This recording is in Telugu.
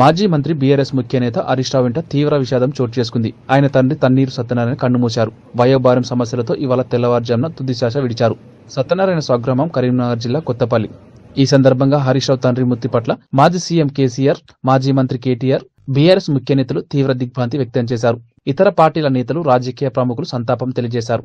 మాజీ మంత్రి బీఆర్ఎస్ ముఖ్య నేత హరీష్ రావు వెంట తీవ్ర విషాదం చోటు చేసుకుంది. ఆయన తండ్రి తన్నీరు సత్యనారాయణ కన్నుమూశారు. వయోభారం సమస్యలతో ఇవాళ తెల్లవారుజామున తుదిశాస విడిచారు. సత్యనారాయణ స్వగ్రామం కరీంనగర్ జిల్లా కొత్తపల్లి. ఈ సందర్భంగా హరీష్ రావు తండ్రి మృతి పట్ల మాజీ సీఎం కేసీఆర్ మాజీ మంత్రి కేటీఆర్ బీఆర్ఎస్ ముఖ్య నేతలు తీవ్ర దిగ్భ్రాంతి వ్యక్తం చేశారు. ఇతర పార్టీల నేతలు రాజకీయ ప్రముఖులు సంతాపం తెలియజేశారు.